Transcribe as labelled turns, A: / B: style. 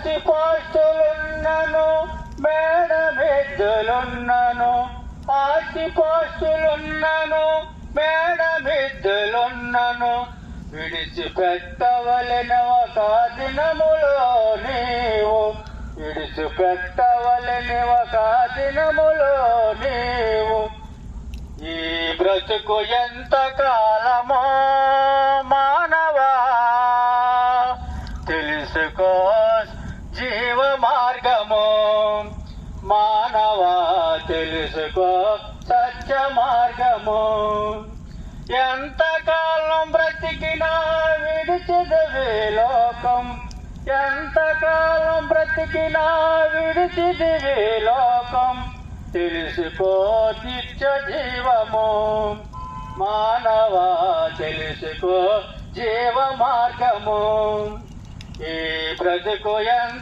A: ఆస్తి పాస్తులున్నను మేడమిద్దులున్నను. ఆస్తి పాస్తులున్నను మేడమిద్దులున్నను. విడిచిపెట్టవలెన ఒక దినములో నీవు. విడిచిపెట్టవలెని ఒక దినములో నీవు. ఈ బ్రతుకు ఎంత కాలమో మానవా? తెలుసుకో తెలుసుకో సత్య మార్గము. ఎంతకాలం బ్రతికినా విడిచిదవే లోకం. ఎంతకాలం బ్రతికినా విడిచిదివే లోకం. తెలుసుకో నిత్య జీవము మానవా తెలుసుకో జీవ మార్గము ఈ బ్రతుకు ఎంత